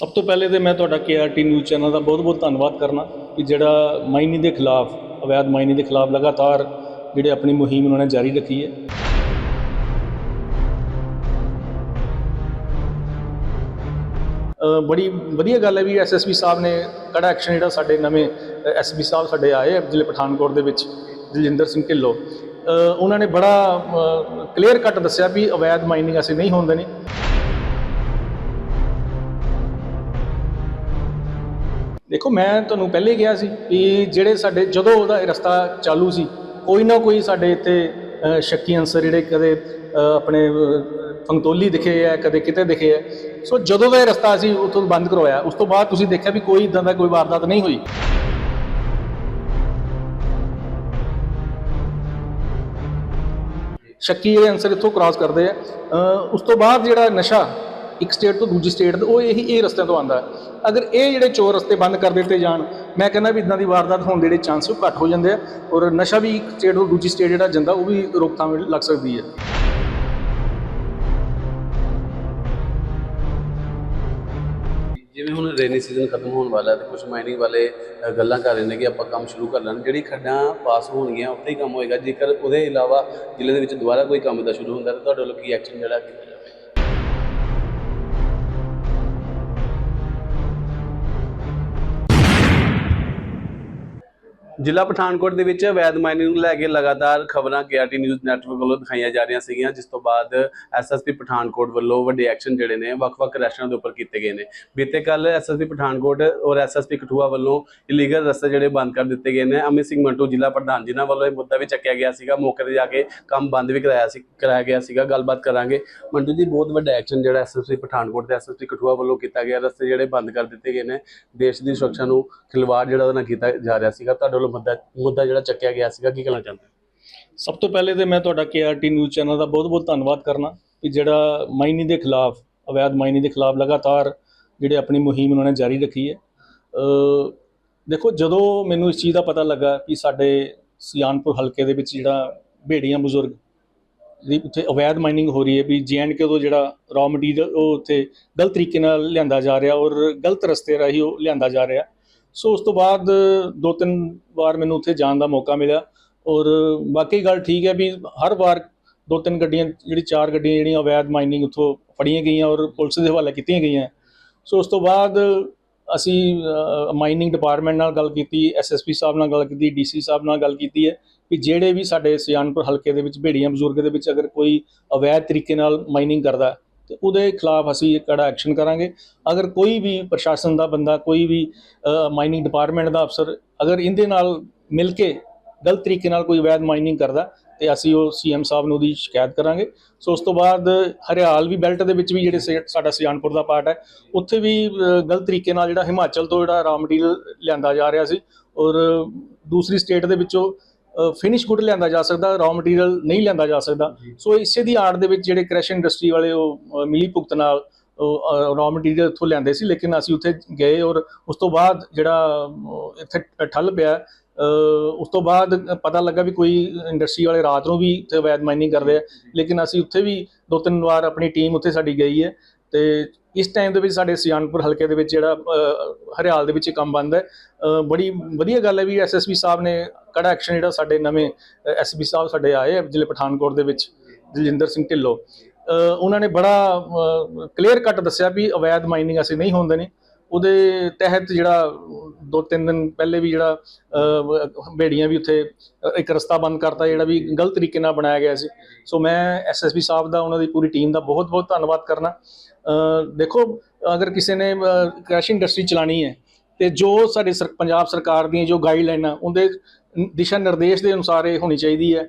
ਸਭ ਤੋਂ ਪਹਿਲੇ ਤੇ ਮੈਂ ਤੁਹਾਡਾ ਕੇਆਰਟੀ ਨਿਊਜ਼ ਚੈਨਲ ਦਾ ਬਹੁਤ-ਬਹੁਤ ਧੰਨਵਾਦ ਕਰਨਾ ਕਿ ਜਿਹੜਾ ਮਾਈਨਿੰਗ ਦੇ ਖਿਲਾਫ, ਅਵੈਧ ਮਾਈਨਿੰਗ ਦੇ ਖਿਲਾਫ ਲਗਾਤਾਰ ਜਿਹੜੇ ਆਪਣੀ ਮੁਹਿੰਮ ਉਹਨਾਂ ਨੇ ਜਾਰੀ ਰੱਖੀ ਹੈ। ਬੜੀ ਵਧੀਆ ਗੱਲ ਹੈ ਵੀ ਐਸਐਸਪੀ ਸਾਹਿਬ ਨੇ ਕੜਾ ਐਕਸ਼ਨ ਜਿਹੜਾ ਸਾਡੇ ਨਵੇਂ ਐਸਪੀ ਸਾਹਿਬ ਸਾਡੇ ਆਏ ਜ਼ਿਲ੍ਹੇ ਪਠਾਨਕੋਟ ਦੇ ਵਿੱਚ, ਦਲਜਿੰਦਰ ਸਿੰਘ ਢਿੱਲੋਂ। ਉਹਨਾਂ ਨੇ ਬੜਾ ਕਲੀਅਰ ਕੱਟ ਦੱਸਿਆ ਵੀ ਅਵੈਧ ਮਾਈਨਿੰਗ ਅਸੀਂ ਨਹੀਂ ਹੋਣ ਦੇਣੀ ਦੇਖੋ, ਮੈਂ ਤੁਹਾਨੂੰ ਪਹਿਲੇ ਕਿਹਾ ਸੀ ਕਿ ਜਿਹੜੇ ਸਾਡੇ, ਜਦੋਂ ਉਹਦਾ ਇਹ ਰਸਤਾ ਚਾਲੂ ਸੀ, ਕੋਈ ਨਾ ਕੋਈ ਸਾਡੇ ਇੱਥੇ ਸ਼ੱਕੀ ਅੰਸਰ ਜਿਹੜੇ ਕਦੇ ਆਪਣੇ ਫੰਗਤੋਲੀ ਦਿਖੇ ਆ, ਕਦੇ ਕਿਤੇ ਦਿਖੇ ਆ। ਸੋ ਜਦੋਂ ਦਾ ਇਹ ਰਸਤਾ ਅਸੀਂ ਉਥੋਂ ਬੰਦ ਕਰਵਾਇਆ। ਉਸ ਤੋਂ ਬਾਅਦ ਤੁਸੀਂ ਦੇਖਿਆ ਵੀ ਕੋਈ ਇਦਾਂ ਦਾ ਕੋਈ ਵਾਰਦਾਤ ਨਹੀਂ ਹੋਈ। ਸ਼ੱਕੀ ਜਿਹੜੇ ਅੰਸਰ ਇੱਥੋਂ ਕ੍ਰਾਸ ਕਰਦੇ ਆ। ਉਸ ਤੋਂ ਬਾਅਦ ਜਿਹੜਾ ਨਸ਼ਾ ਇੱਕ ਸਟੇਟ ਤੋਂ ਦੂਜੀ ਸਟੇਟ ਉਹ ਇਹੀ, ਇਹ ਰਸਤਿਆਂ ਤੋਂ ਆਉਂਦਾ ਅਗਰ ਇਹ ਜਿਹੜੇ ਚੋਰ ਰਸਤੇ ਬੰਦ ਕਰ ਦਿੱਤੇ ਜਾਣ, ਮੈਂ ਕਹਿੰਦਾ ਵੀ ਇਦਾਂ ਦੀ ਵਾਰਦਾਤ ਹੋਣ ਦੇ ਜਿਹੜੇ ਚਾਂਸ ਉਹ ਘੱਟ ਹੋ ਜਾਂਦੇ ਆ ਔਰ ਨਸ਼ਾ ਵੀ ਇੱਕ ਸਟੇਟ ਤੋਂ ਦੂਜੀ ਸਟੇਟ ਜਿਹੜਾ ਜਾਂਦਾ, ਉਹ ਵੀ ਰੋਕਥਾਮ ਲੱਗ ਸਕਦੀ ਹੈ। ਜਿਵੇਂ ਹੁਣ ਰੇਨੀ ਸੀਜ਼ਨ ਖਤਮ ਹੋਣ ਵਾਲਾ ਹੈ ਤੇ ਕੁਝ ਮਾਈਨਿੰਗ ਵਾਲੇ ਗੱਲਾਂ ਕਰ ਰਹੇ ਨੇ ਕਿ ਆਪਾਂ ਕੰਮ ਸ਼ੁਰੂ ਕਰ ਲੈਣ। ਜਿਹੜੀ ਖੱਡਾਂ ਪਾਸ ਹੋਣਗੀਆਂ, ਉੱਥੇ ਹੀ ਕੰਮ ਹੋਏਗਾ। ਜੇਕਰ ਉਹਦੇ ਇਲਾਵਾ ਜ਼ਿਲ੍ਹੇ ਦੇ ਵਿੱਚ ਦੁਬਾਰਾ ਕੋਈ ਕੰਮ ਦਾ ਸ਼ੁਰੂ ਹੁੰਦਾ, ਤਾਂ ਤੁਹਾਡੇ ਵੱਲੋਂ ਕੀ ਐਕਸ਼ਨ ਜਿਹੜਾ ਕੀਤਾ ਜ਼ਿਲ੍ਹਾ ਪਠਾਨਕੋਟ ਦੇ ਵਿੱਚ ਅਵੈਧ ਮਾਈਨਿੰਗ ਨੂੰ ਲੈ ਕੇ ਲਗਾਤਾਰ ਖਬਰਾਂ ਕੇਆਰਟੀ ਨਿਊਜ਼ ਨੈਟਵਰਕ ਵੱਲੋਂ ਦਿਖਾਈਆਂ ਜਾ ਰਹੀਆਂ ਸੀਗੀਆਂ, ਜਿਸ ਤੋਂ ਬਾਅਦ ਐਸਐਸਪੀ ਪਠਾਨਕੋਟ ਵੱਲੋਂ ਵੱਡੇ ਐਕਸ਼ਨ ਜਿਹੜੇ ਨੇ, ਵੱਖ-ਵੱਖ ਰੈਸਟੋਰੈਂਟਾਂ ਦੇ ਉੱਪਰ ਕੀਤੇ ਗਏ ਨੇ। ਬੀਤੇ ਕੱਲ ਐਸਐਸਪੀ ਪਠਾਨਕੋਟ ਔਰ ਐਸਐਸਪੀ ਕਠੂਆ ਵੱਲੋਂ ਇਲੀਗਲ ਰਸਤੇ ਜਿਹੜੇ ਬੰਦ ਕਰ ਦਿੱਤੇ ਗਏ ਨੇ। ਅਮਿਤ ਸਿੰਘ ਮੰਟੂ, ਜ਼ਿਲ੍ਹਾ ਪ੍ਰਧਾਨ, ਜਿਨ੍ਹਾਂ ਵੱਲੋਂ ਇਹ ਮੁੱਦਾ ਵੀ ਚੱਕਿਆ ਗਿਆ ਸੀਗਾ, ਮੌਕੇ ਤੇ ਜਾ ਕੇ ਕੰਮ ਬੰਦ ਵੀ ਕਰਾਇਆ ਸੀ, ਕਰਾਇਆ ਗਿਆ ਸੀਗਾ, ਗੱਲਬਾਤ ਕਰਾਂਗੇ। ਮੰਟੂ ਜੀ, ਬਹੁਤ ਵੱਡਾ ਐਕਸ਼ਨ ਜਿਹੜਾ ਐਸਐਸਪੀ ਪਠਾਨਕੋਟ ਤੇ ਐਸਐਸਪੀ ਕਠੂਆ ਵੱਲੋਂ ਕੀਤਾ ਗਿਆ, ਰਸਤੇ ਜਿਹੜੇ ਬੰਦ ਕਰ ਦਿੱਤੇ ਗਏ ਨੇ। ਦੇਸ਼ ਦੀ ਸੁਰੱਖਿਆ ਨੂੰ ਖਿਲਵਾੜ ਜਿਹੜਾ ਉਹਨਾਂ ਕੀਤਾ ਜਾ ਰਿਹਾ ਸੀਗਾ। ਤੁਹਾਡੇ ਵੱਲੋਂ ਮੁੱਦਾ ਮੁੱਦਾ ਜਿਹੜਾ ਚੱਕਿਆ ਗਿਆ ਸੀਗਾ, ਕੀ ਕਹਿਣਾ ਚਾਹੁੰਦੇ ਸਭ ਤੋਂ ਪਹਿਲੇ ਤੇ ਮੈਂ ਤੁਹਾਡਾ ਕੇਆਰਟੀ ਨਿਊਜ਼ ਚੈਨਲ ਦਾ ਬਹੁਤ-ਬਹੁਤ ਧੰਨਵਾਦ ਕਰਨਾ ਕਿ ਜਿਹੜਾ ਮਾਈਨਿੰਗ ਦੇ ਖਿਲਾਫ, ਅਵੈਧ ਮਾਈਨਿੰਗ ਦੇ ਖਿਲਾਫ ਲਗਾਤਾਰ ਜਿਹੜੇ ਆਪਣੀ ਮੁਹਿੰਮ ਉਹਨਾਂ ਨੇ ਜਾਰੀ ਰੱਖੀ ਹੈ। ਦੇਖੋ ਜਦੋਂ ਮੈਨੂੰ ਇਸ ਚੀਜ਼ ਦਾ ਪਤਾ ਲੱਗਾ ਕਿ ਸਾਡੇ ਸਿਆਨਪੁਰ ਹਲਕੇ ਦੇ ਵਿੱਚ ਜਿਹੜਾ ਭੇੜੀਆਂ ਬਜ਼ੁਰਗ ਦੀ ਉੱਥੇ ਅਵੈਧ ਮਾਈਨਿੰਗ ਹੋ ਰਹੀ ਹੈ ਵੀ ਕੇ ਤੋਂ ਜਿਹੜਾ ਰॉ ਮਟੀਰੀਅਲ ਉਹ ਉੱਥੇ ਗਲਤ ਤਰੀਕੇ ਨਾਲ ਲਿਆਂਦਾ ਜਾ ਰਿਹਾ ਔਰ ਗਲਤ ਰਸਤੇ ਰਾਹੀਂ ਉਹ ਲਿਆਂਦਾ ਜਾ ਰਿਹਾ ਸੋ ਉਸ ਤੋਂ ਬਾਅਦ ਦੋ ਤਿੰਨ ਵਾਰ ਮੈਨੂੰ ਉੱਥੇ ਜਾਣ ਦਾ ਮੌਕਾ ਮਿਲਿਆ ਔਰ ਬਾਕੀ ਗੱਲ ਠੀਕ ਹੈ ਵੀ ਹਰ ਵਾਰ ਦੋ ਤਿੰਨ ਗੱਡੀਆਂ, ਜਿਹੜੀ ਚਾਰ ਗੱਡੀਆਂ ਜਿਹੜੀਆਂ ਅਵੈਧ ਮਾਈਨਿੰਗ ਉੱਥੋਂ ਫੜੀਆਂ ਗਈਆਂ ਔਰ ਪੁਲਿਸ ਦੇ ਹਵਾਲੇ ਕੀਤੀਆਂ ਗਈਆਂ। ਸੋ ਉਸ ਤੋਂ ਬਾਅਦ ਅਸੀਂ ਮਾਈਨਿੰਗ ਡਿਪਾਰਟਮੈਂਟ ਨਾਲ ਗੱਲ ਕੀਤੀ ਐਸਐਸਪੀ ਸਾਹਿਬ ਨਾਲ ਗੱਲ ਕੀਤੀ ਡੀਸੀ ਸਾਹਿਬ ਨਾਲ ਗੱਲ ਕੀਤੀ ਹੈ ਕਿ ਜਿਹੜੇ ਵੀ ਸਾਡੇ ਸਿਆਨਪੁਰ ਹਲਕੇ ਦੇ ਵਿੱਚ, ਭੇੜੀਆਂ ਬਜ਼ੁਰਗ ਦੇ ਵਿੱਚ ਅਗਰ ਕੋਈ ਅਵੈਧ ਤਰੀਕੇ ਨਾਲ ਮਾਈਨਿੰਗ ਕਰਦਾ ਤੇ ਉਹਦੇ ਖਿਲਾਫ ਅਸੀਂ ਇੱਕ ਕੜਾ ਐਕਸ਼ਨ ਕਰਾਂਗੇ। ਅਗਰ ਕੋਈ ਵੀ ਪ੍ਰਸ਼ਾਸਨ ਦਾ ਬੰਦਾ, ਕੋਈ ਵੀ ਮਾਈਨਿੰਗ ਡਿਪਾਰਟਮੈਂਟ ਦਾ ਅਫਸਰ ਅਗਰ ਇਹਦੇ ਨਾਲ ਮਿਲ ਕੇ ਗਲਤ ਤਰੀਕੇ ਨਾਲ ਕੋਈ ਅਵੈਧ ਮਾਈਨਿੰਗ ਕਰਦਾ, ਤੇ ਅਸੀਂ ਉਹ ਸੀਐਮ ਸਾਹਿਬ ਨੂੰ ਉਹਦੀ ਸ਼ਿਕਾਇਤ ਕਰਾਂਗੇ। ਸੋ ਉਸ ਤੋਂ ਬਾਅਦ ਹਰਿਆਲ ਵੀ ਬੈਲਟ ਦੇ ਵਿੱਚ ਵੀ ਜਿਹੜੇ ਸੇ- ਸਾਡਾ ਸਿਆਣਪੁਰ ਦਾ ਪਾਰਟ ਹੈ, ਉੱਥੇ ਵੀ ਗਲਤ ਤਰੀਕੇ ਨਾਲ ਜਿਹੜਾ ਹਿਮਾਚਲ ਤੋਂ ਜਿਹੜਾ ਰਾ ਮਟੀਰੀਅਲ ਲਿਆਂਦਾ ਜਾ ਰਿਹਾ ਸੀ ਔਰ ਦੂਸਰੀ ਸਟੇਟ ਦੇ ਵਿੱਚੋਂ ਫਿਨਿਸ਼ ਗੁੱਡ ਲਿਆਂਦਾ ਜਾ ਸਕਦਾ ਰਾ ਮਟੀਰੀਅਲ ਨਹੀਂ ਲਿਆਂਦਾ ਜਾ ਸਕਦਾ। ਸੋ ਇਸੇ ਦੀ ਆੜ ਦੇ ਵਿੱਚ ਜਿਹੜੇ ਕ੍ਰੈਸ਼ ਇੰਡਸਟਰੀ ਵਾਲੇ ਉਹ ਮਿਲੀ ਭੁਗਤ ਨਾਲ ਰਾ ਮਟੀਰੀਅਲ ਉੱਥੋਂ ਲਿਆਂਦੇ ਸੀ ਲੇਕਿਨ ਅਸੀਂ ਉੱਥੇ ਗਏ ਔਰ ਉਸ ਤੋਂ ਬਾਅਦ ਜਿਹੜਾ ਇੱਥੇ ਠੱਲ ਪਿਆ ਉਸ ਤੋਂ ਬਾਅਦ ਪਤਾ ਲੱਗਾ ਵੀ ਕੋਈ ਇੰਡਸਟਰੀ ਵਾਲੇ ਰਾਤ ਨੂੰ ਵੀ ਅਵੈਧ ਮਾਈਨਿੰਗ ਕਰਦੇ ਆ। ਲੇਕਿਨ ਅਸੀਂ ਉੱਥੇ ਵੀ ਦੋ ਤਿੰਨ ਵਾਰ ਆਪਣੀ ਟੀਮ ਉੱਥੇ ਸਾਡੀ ਗਈ ਹੈ। ਤੇ ਇਸ ਟਾਈਮ ਦੇ ਵਿੱਚ ਸਾਡੇ ਸਿਆਨਪੁਰ ਹਲਕੇ ਦੇ ਵਿੱਚ ਜਿਹੜਾ ਹਰਿਆਲ ਦੇ ਵਿੱਚ ਕੰਮ ਬੰਦ ਹੈ। ਬੜੀ ਵਧੀਆ ਗੱਲ ਹੈ ਵੀ ਐਸਐਸਪੀ ਸਾਹਿਬ ਨੇ ਕੜਾ ਐਕਸ਼ਨ ਜਿਹੜਾ ਸਾਡੇ ਨਵੇਂ ਐਸਪੀ ਸਾਹਿਬ ਸਾਡੇ ਆਏ ਆ ਜ਼ਿਲ੍ਹੇ ਪਠਾਨਕੋਟ ਦੇ ਵਿੱਚ, ਦਲਜਿੰਦਰ ਸਿੰਘ ਢਿੱਲੋਂ। ਉਹਨਾਂ ਨੇ ਬੜਾ ਕਲੀਅਰ ਕੱਟ ਦੱਸਿਆ ਵੀ ਅਵੈਧ ਮਾਈਨਿੰਗ ਅਸੀਂ ਨਹੀਂ ਹੋਣ ਦੇਣੀ। ਉਹਦੇ ਤਹਿਤ ਜਿਹੜਾ ਦੋ ਤਿੰਨ ਦਿਨ ਪਹਿਲੇ ਵੀ ਜਿਹੜਾ ਬੇੜੀਆਂ ਵੀ ਉੱਥੇ ਇੱਕ ਰਸਤਾ ਬੰਦ ਕਰਤਾ ਜਿਹੜਾ ਵੀ ਗਲਤ ਤਰੀਕੇ ਨਾਲ ਬਣਾਇਆ ਗਿਆ ਸੀ। ਸੋ ਮੈਂ ਐਸਐਸਪੀ ਸਾਹਿਬ ਦਾ, ਉਹਨਾਂ ਦੀ ਪੂਰੀ ਟੀਮ ਦਾ ਬਹੁਤ ਬਹੁਤ ਧੰਨਵਾਦ ਕਰਨਾ। ਦੇਖੋ, ਅਗਰ ਕਿਸੇ ਨੇ ਕ੍ਰੈਸ਼ ਇੰਡਸਟਰੀ ਚਲਾਣੀ ਹੈ, ਤੇ ਜੋ ਸਾਡੇ ਸਰ- ਪੰਜਾਬ ਸਰਕਾਰ ਦੀਆਂ ਜੋ ਗਾਈਡਲਾਈਨਾਂ ਉਹਦੇ ਦਿਸ਼ਾ ਨਿਰਦੇਸ਼ ਦੇ ਅਨੁਸਾਰ ਇਹ ਹੋਣੀ ਚਾਹੀਦੀ ਹੈ।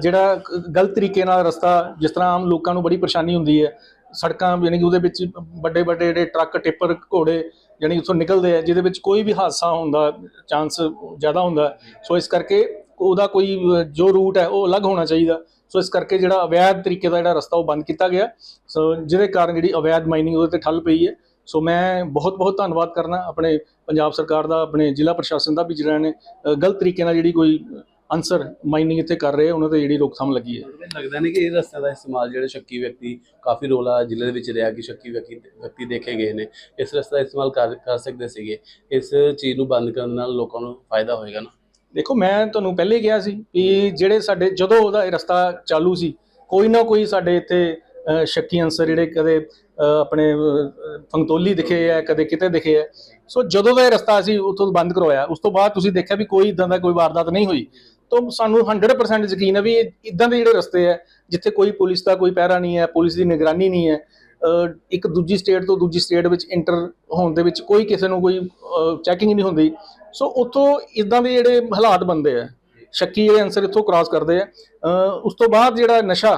ਜਿਹੜਾ ਗਲਤ ਤਰੀਕੇ ਨਾਲ ਰਸਤਾ, ਜਿਸ ਤਰ੍ਹਾਂ ਆਮ ਲੋਕਾਂ ਨੂੰ ਬੜੀ ਪਰੇਸ਼ਾਨੀ ਹੁੰਦੀ ਹੈ, ਸੜਕਾਂ ਯਾਨੀ ਕਿ ਉਹਦੇ ਵਿੱਚ ਵੱਡੇ ਵੱਡੇ ਜਿਹੜੇ ਟਰੱਕ, ਟਿੱਪਰ, ਘੋੜੇ ਯਾਨੀ ਉੱਥੋਂ ਨਿਕਲਦੇ ਆ, ਜਿਹਦੇ ਵਿੱਚ ਕੋਈ ਵੀ ਹਾਦਸਾ ਹੋਣ ਦਾ ਚਾਂਸ ਜ਼ਿਆਦਾ ਹੁੰਦਾ ਸੋ ਇਸ ਕਰਕੇ ਉਹਦਾ ਕੋਈ, ਜੋ ਰੂਟ ਹੈ, ਉਹ ਅਲੱਗ ਹੋਣਾ ਚਾਹੀਦਾ। ਸੋ ਇਸ ਕਰਕੇ ਜਿਹੜਾ ਅਵੈਧ ਤਰੀਕੇ ਦਾ ਜਿਹੜਾ ਰਸਤਾ ਉਹ ਬੰਦ ਕੀਤਾ ਗਿਆ। ਸੋ ਜਿਹਦੇ ਕਾਰਨ ਜਿਹੜੀ ਅਵੈਧ ਮਾਈਨਿੰਗ ਉਹਦੇ ਤੇ ਠੱਲ ਪਈ ਹੈ। ਸੋ ਮੈਂ ਬਹੁਤ ਬਹੁਤ ਧੰਨਵਾਦ ਕਰਨਾ ਆਪਣੇ ਪੰਜਾਬ ਸਰਕਾਰ ਦਾ, ਆਪਣੇ ਜ਼ਿਲ੍ਹਾ ਪ੍ਰਸ਼ਾਸਨ ਦਾ ਵੀ ਜਿਹੜਾ ਨੇ ਗਲਤ ਤਰੀਕੇ ਨਾਲ ਜਿਹੜੀ ਕੋਈ ਅਨਸਰ ਮਾਈਨਿੰਗ ਇੱਥੇ ਕਰ ਰਹੇ ਉਹਨਾਂ ਤੇ ਜਿਹੜੀ ਰੋਕਥਾਮ ਲੱਗੀ ਹੈ। ਲੱਗਦਾ ਨਹੀਂ ਕਿ ਇਹ ਰਸਤੇ ਦਾ ਇਸਤੇਮਾਲ ਜਿਹੜੇ ਸ਼ੱਕੀ ਵਿਅਕਤੀ, ਕਾਫੀ ਰੋਲਾ ਜ਼ਿਲ੍ਹੇ ਦੇ ਵਿੱਚ ਰਿਹਾ ਕਿ ਸ਼ੱਕੀ ਵਿਅਕਤੀ ਵਿਅਕਤੀ ਦੇਖੇ ਗਏ ਨੇ। ਇਸ ਰਸਤੇ ਦਾ ਇਸਤੇਮਾਲ ਕਰ ਕਰ ਸਕਦੇ ਸੀਗੇ। ਇਸ ਚੀਜ਼ ਨੂੰ ਬੰਦ ਕਰਨ ਨਾਲ ਲੋਕਾਂ ਨੂੰ ਫਾਇਦਾ ਹੋਏਗਾ ਨਾ। ਦੇਖੋ, ਮੈਂ ਤੁਹਾਨੂੰ ਪਹਿਲੇ ਕਿਹਾ ਸੀ ਕਿ ਜਿਹੜੇ ਸਾਡੇ, ਜਦੋਂ ਉਹਦਾ ਇਹ ਰਸਤਾ ਚਾਲੂ ਸੀ, ਕੋਈ ਨਾ ਕੋਈ ਸਾਡੇ ਇੱਥੇ ਸ਼ੱਕੀ ਅੰਸਰ ਜਿਹੜੇ ਕਦੇ ਆਪਣੇ ਫੰਗਤੋਲੀ ਦਿਖੇ ਆ, ਕਦੇ ਕਿਤੇ ਦਿਖੇ ਆ। ਸੋ ਜਦੋਂ ਦਾ ਇਹ ਰਸਤਾ ਅਸੀਂ ਉੱਥੋਂ ਬੰਦ ਕਰਵਾਇਆ। ਉਸ ਤੋਂ ਬਾਅਦ ਤੁਸੀਂ ਦੇਖਿਆ ਵੀ ਕੋਈ ਇਦਾਂ ਦਾ ਕੋਈ ਵਾਰਦਾਤ ਨਹੀਂ ਹੋਈ। ਤਾਂ ਸਾਨੂੰ 100% ਯਕੀਨ ਹੈ ਵੀ ਇਦਾਂ ਦੇ ਜਿਹੜੇ ਰਸਤੇ ਆ, ਜਿੱਥੇ ਕੋਈ ਪੁਲਿਸ ਦਾ ਕੋਈ ਪਹਿਰਾ ਨਹੀਂ ਹੈ, ਪੁਲਿਸ ਦੀ ਨਿਗਰਾਨੀ ਨਹੀਂ ਹੈ ਇੱਕ ਦੂਜੀ ਸਟੇਟ ਤੋਂ ਦੂਜੀ ਸਟੇਟ ਵਿੱਚ ਇੰਟਰ ਹੋਣ ਦੇ ਵਿੱਚ ਕੋਈ ਕਿਸੇ ਨੂੰ ਕੋਈ ਚੈਕਿੰਗ ਨਹੀਂ ਹੁੰਦੀ। ਸੋ ਉੱਥੋਂ ਇਦਾਂ ਦੇ ਜਿਹੜੇ ਹਾਲਾਤ ਬੰਦੇ ਆ, ਸ਼ੱਕੀ ਜਿਹੜੇ ਅਨਸਰ ਇੱਥੋਂ ਕ੍ਰਾਸ ਕਰਦੇ ਆ। ਉਸ ਤੋਂ ਬਾਅਦ ਜਿਹੜਾ ਨਸ਼ਾ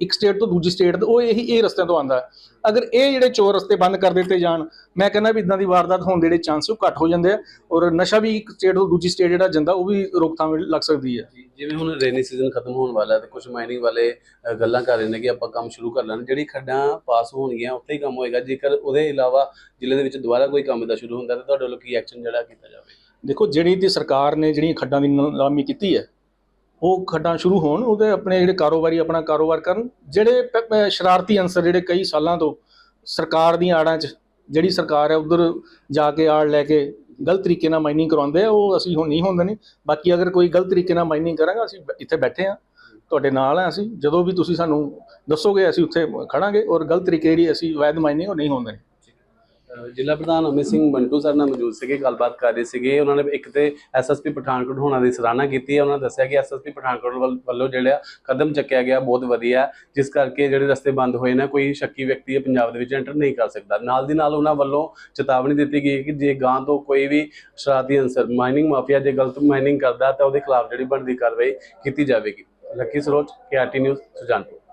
ਇੱਕ ਸਟੇਟ ਤੋਂ ਦੂਜੀ ਸਟੇਟ ਉਹ ਇਹੀ ਇਹ ਰਸਤਿਆਂ ਤੋਂ ਆਂਦਾ ਅਗਰ ਇਹ ਜਿਹੜੇ ਚੋਰ ਰਸਤੇ ਬੰਦ ਕਰ ਦਿੱਤੇ ਜਾਣ ਮੈਂ ਕਹਿੰਦਾ ਵੀ ਇਦਾਂ ਦੀ ਵਾਰਦਾਤ ਹੋਣ ਦੇ ਜਿਹੜੇ ਚਾਂਸ ਉਹ ਘੱਟ ਹੋ ਜਾਂਦੇ ਆ ਔਰ ਨਸ਼ਾ ਵੀ ਇੱਕ ਸਟੇਟ ਤੋਂ ਦੂਜੀ ਸਟੇਟ ਜਿਹੜਾ ਜਾਂਦਾ ਉਹ ਵੀ ਰੋਕਥਾਮ ਲੱਗ ਸਕਦੀ ਹੈ। ਜਿਵੇਂ ਹੁਣ ਰੇਨੀ ਸੀਜ਼ਨ ਖਤਮ ਹੋਣ ਵਾਲਾ ਤੇ ਕੁਝ ਮਾਈਨਿੰਗ ਵਾਲੇ ਗੱਲਾਂ ਕਰ ਰਹੇ ਨੇ ਕਿ ਆਪਾਂ ਕੰਮ ਸ਼ੁਰੂ ਕਰ ਲੈਣਾ। ਜਿਹੜੀ ਖੱਡਾਂ ਪਾਸ ਹੋਣਗੀਆਂ ਉੱਥੇ ਹੀ ਕੰਮ ਹੋਏਗਾ। ਜੇਕਰ ਉਹਦੇ ਇਲਾਵਾ ਜ਼ਿਲ੍ਹੇ ਦੇ ਵਿੱਚ ਦੁਬਾਰਾ ਕੋਈ ਕੰਮ ਦਾ ਸ਼ੁਰੂ ਹੁੰਦਾ ਤਾਂ ਤੁਹਾਡੇ ਵੱਲੋਂ ਕੀ ਐਕਸ਼ਨ ਜਿਹੜਾ ਕੀਤਾ ਜਾਵੇ? ਦੇਖੋ ਜਿਹੜੀ ਤੇ ਸਰਕਾਰ ਨੇ ਜਿਹੜੀਆਂ ਖੱਡਾਂ ਦੀ ਨਿਲਾਮੀ ਕੀਤੀ ਹੈ ਉਹ ਖੱਡਾਂ ਸ਼ੁਰੂ ਹੋਣ ਉਹਦੇ ਆਪਣੇ ਜਿਹੜੇ ਕਾਰੋਬਾਰੀ ਆਪਣਾ ਕਾਰੋਬਾਰ ਕਰਨ ਜਿਹੜੇ ਪ- ਸ਼ਰਾਰਤੀ ਅੰਸਰ ਜਿਹੜੇ ਕਈ ਸਾਲਾਂ ਤੋਂ ਸਰਕਾਰ ਦੀਆਂ ਆੜਾਂ 'ਚ ਜਿਹੜੀ ਸਰਕਾਰ ਹੈ ਉਧਰ ਜਾ ਕੇ ਆੜ ਲੈ ਕੇ ਗਲਤ ਤਰੀਕੇ ਨਾਲ ਮਾਈਨਿੰਗ ਕਰਵਾਉਂਦੇ ਆ ਉਹ ਅਸੀਂ ਹੁਣ ਨਹੀਂ ਹੁੰਦੇ ਨੇ। ਬਾਕੀ ਅਗਰ ਕੋਈ ਗਲਤ ਤਰੀਕੇ ਨਾਲ ਮਾਈਨਿੰਗ ਕਰਾਂਗਾ ਅਸੀਂ ਇੱਥੇ ਬੈਠੇ ਆ ਤੁਹਾਡੇ ਨਾਲ ਆ ਅਸੀਂ। ਜਦੋਂ ਵੀ ਤੁਸੀਂ ਸਾਨੂੰ ਦੱਸੋਗੇ ਅਸੀਂ ਉੱਥੇ ਖੜਾਂਗੇ ਔਰ ਗਲਤ ਤਰੀਕੇ ਜਿਹੜੀ ਅਸੀਂ ਵੈਧ ਮਾਈਨਿੰਗ ਉਹ ਨਹੀਂ ਹੁੰਦੇ ਅ, ਜ਼ਿਲ੍ਹਾ ਪ੍ਰਧਾਨ ਅਮਿਤ ਸਿੰਘ ਬੰਟੂ ਸਰ ਨਾਲ ਮੌਜੂਦ ਸੀਗੇ, ਗੱਲਬਾਤ ਕਰ ਰਹੇ ਸੀਗੇ। ਉਹਨਾਂ ਨੇ ਇੱਕ ਤੇ ਐਸਐਸਪੀ ਪਠਾਨਕੋਟ ਹੋਣਾ ਦੀ ਸਰਾਹਨਾ ਕੀਤੀ ਹੈ। ਉਹਨਾਂ ਨੇ ਦੱਸਿਆ ਕਿ ਐਸਐਸਪੀ ਪਠਾਨਕੋਟ ਵੱਲ- ਵੱਲੋਂ ਜਿਹੜਾ ਕਦਮ ਚੱਕਿਆ ਗਿਆ ਬਹੁਤ ਵਧੀਆ ਜਿਸ ਕਰਕੇ ਜਿਹੜੇ ਰਸਤੇ ਬੰਦ ਹੋਏ ਨੇ, ਕੋਈ ਸ਼ੱਕੀ ਵਿਅਕਤੀ ਹੈ ਪੰਜਾਬ ਦੇ ਵਿੱਚ ਐਂਟਰ ਨਹੀਂ ਕਰ ਸਕਦਾ। ਨਾਲ ਦੀ ਨਾਲ ਉਹਨਾਂ ਵੱਲੋਂ ਚੇਤਾਵਨੀ ਦਿੱਤੀ ਗਈ ਕਿ ਜੇ ਗਾਂ ਤੋਂ ਕੋਈ ਵੀ ਸ਼ਰਾਰਤੀ ਅੰਸਰ ਮਾਈਨਿੰਗ ਮਾਫੀਆ ਜੇ ਗਲਤ ਮਾਈਨਿੰਗ ਕਰਦਾ ਤਾਂ ਉਹਦੇ ਖਿਲਾਫ ਜਿਹੜੀ ਬਣਦੀ ਕਾਰਵਾਈ ਕੀਤੀ ਜਾਵੇਗੀ। Lucky Saroj KRT news Sujanpur.